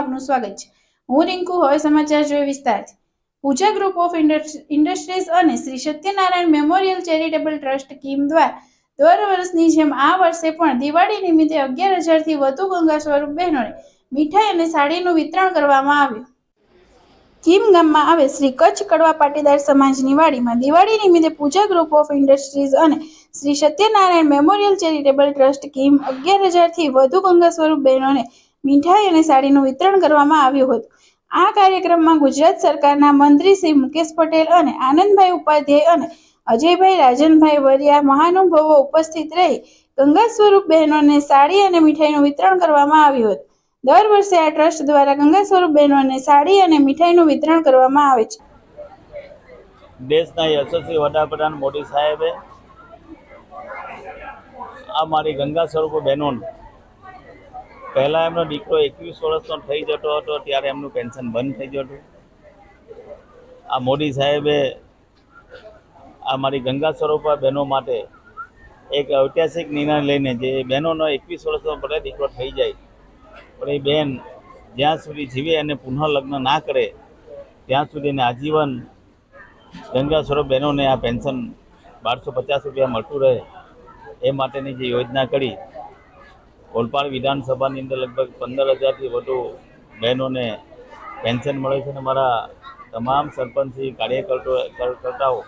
આપનું સ્વાગત છે. હું રિંકુ, હવે સમાચાર જોઈએ વિસ્તાર પૂજા ગ્રુપ ઓફ ઇન્ડસ્ટ્રીઝ અને Shri Satyanarayan memorial charitable trust Kim દ્વારા દર વર્ષની જેમ આ વર્ષે પણ દિવાળી નિમિત્તે અગિયાર હજારથી વધુ ગંગા સ્વરૂપ બહેનોને મીઠાઈ અને સાડીનું વિતરણ કરવામાં આવ્યું. કીમ ગામમાં આવે શ્રી કચ્છ કડવા પાટીદાર સમાજની વાડીમાં દિવાળી નિમિત્તે પૂજા ગ્રુપ ઓફ ઇન્ડસ્ટ્રીઝ અને Shri Satyanarayan memorial charitable trust Kim અગિયાર હજારથી વધુ ગંગા સ્વરૂપ બહેનોને મીઠાઈ અને સાડીનું વિતરણ કરવામાં આવ્યું હતું. આ કાર્યક્રમમાં ગુજરાત સરકારના મંત્રી શ્રી મુકેશ પટેલ અને આનંદભાઈ ઉપાધ્યાય અને અજયભાઈ રાજનભાઈ વરિયા મહાનુભાવો ઉપસ્થિત રહી ગંગા સ્વરૂપ બહેનોને સાડી અને મીઠાઈનું વિતરણ કરવામાં આવ્યું હતું. દર વર્ષે આ ટ્રસ્ટ દ્વારા ગંગા સ્વરૂપ બહેનોને સાડી અને મીઠાઈનું વિતરણ કરવામાં આવે છે. દેશના યશસ્વી વડાપ્રધાન મોદી સાહેબે આ ગંગા સ્વરૂપ બહેનોને પહેલાં એમનો દીકરો એકવીસ વર્ષનો થઈ જતો હતો, ત્યારે એમનું પેન્શન બંધ થઈ જતું. આ મોદી સાહેબે આ મારી ગંગા સ્વરૂપા બહેનો માટે એક ઐતિહાસિક નિર્ણય લઈને જે બહેનોનો એકવીસ વર્ષનો ભલે દીકરો થઈ જાય, પણ એ બેન જ્યાં સુધી જીવે અને પુનઃ લગ્ન ના કરે, ત્યાં સુધી એને આજીવન ગંગા સ્વરૂપ બહેનોને આ પેન્શન બારસો પચાસ રૂપિયા મળતું રહે, એ માટેની જે યોજના કરી ઓલપાડ વિધાનસભાની અંદર લગભગ પંદર હજારથી વધુ બહેનોને પેન્શન મળે છે અને મારા તમામ સરપંચી કાર્યકર્તાઓ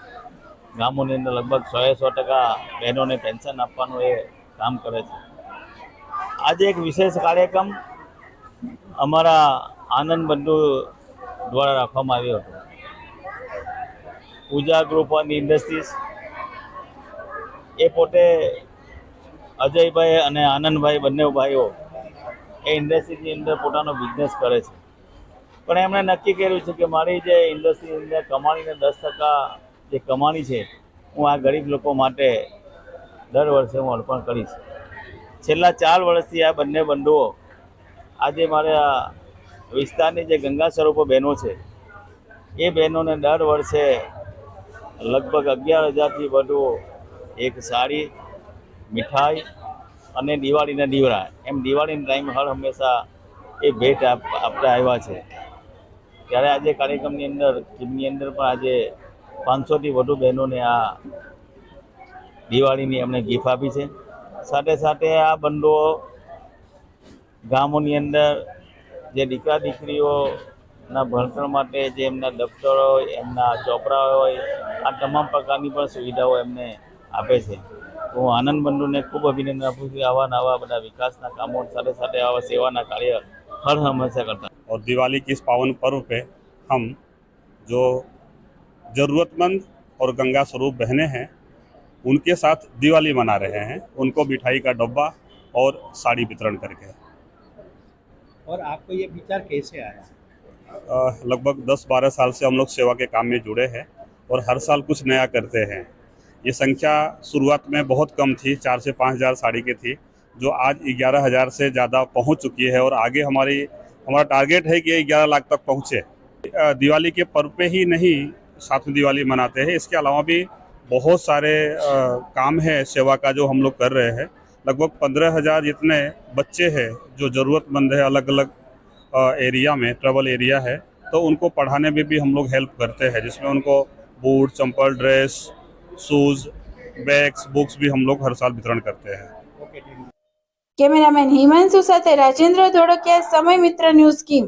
ગામોની અંદર લગભગ સો સો ટકા બહેનોને પેન્શન આપવાનું એ કામ કરે છે. આજે એક વિશેષ કાર્યક્રમ અમારા આનંદ બંધુ દ્વારા રાખવામાં આવ્યો હતો. પૂજા ગ્રુપ ઓન ઇન્ડસ્ટ્રીઝ એ પોતે અજયભાઈ અને આનંદભાઈ બંને ભાઈઓ એ ઇન્ડસ્ટ્રીની અંદર પોતાનો બિઝનેસ કરે છે. પણ એમણે નક્કી કર્યું છે કે મારી જે ઇન્ડસ્ટ્રીની અંદર કમાણીને દસ ટકા જે કમાણી છે, હું આ ગરીબ લોકો માટે દર વર્ષે હું અર્પણ કરીશ. છેલ્લા ચાર વર્ષથી આ બંને બંધુઓ આજે મારા વિસ્તારની જે ગંગા સ્વરૂપો બહેનો છે, એ બહેનોને દર વર્ષે લગભગ અગિયાર હજારથી વધુ એક સાડી મીઠાઈ અને દિવાળીના દીવડા. એમ દિવાળીના ટાઈમ હર હંમેશા એ ભેટ આપ, આપતા આવ્યા છે. ત્યારે આજે કાર્યક્રમની અંદર ટીમની અંદર પણ આજે પાંચસોથી વધુ બહેનોને આ દિવાળીની એમણે ગિફ્ટ આપી છે. સાથે સાથે આ બંધુઓ ગામોની અંદર જે દીકરા દીકરીઓના ભણતર માટે જે એમના દફતરો એમના ચોપડા હોય, આ તમામ પ્રકારની પણ સુવિધાઓ એમને આપે છે. તો હું આનંદ બંધુને ખૂબ અભિનંદન આપું છું આવા નવા બધા વિકાસના કામો સાથે સાથે આવા સેવાના કાર્ય હર હંમેશા કરતા और दिवाली के इस पावन पर्व पे हम जो ज़रूरतमंद और गंगा स्वरूप बहनें हैं उनके साथ दिवाली मना रहे हैं उनको मिठाई का डब्बा और साड़ी वितरण करके और आपको ये विचार कैसे आया अ, लगभग 10-12 साल से हम लोग सेवा के काम में जुड़े हैं और हर साल कुछ नया करते हैं ये संख्या शुरुआत में बहुत कम थी, चार से पाँच हज़ार साड़ी की थी, जो आज ग्यारह हज़ार से ज़्यादा पहुँच चुकी है और आगे हमारी, हमारा टारगेट है कि ग्यारह लाख तक पहुँचे। दिवाली के पर्व पे ही नहीं, साथ में दिवाली मनाते हैं। इसके अलावा भी बहुत सारे काम है सेवा का जो हम लोग कर रहे हैं। लगभग पंद्रह हज़ार जितने बच्चे हैं जो ज़रूरतमंद है अलग अलग एरिया में ट्रबल एरिया है तो उनको पढ़ाने में भी हम लोग हेल्प करते हैं, जिसमें उनको बूट, चंपल ड्रेस शूज़ बैग्स बुक्स भी हम लोग हर साल वितरण करते हैं कैमरामैन हिमांशु साथ राजेंद्र धोड़किया समय मित्र न्यूज की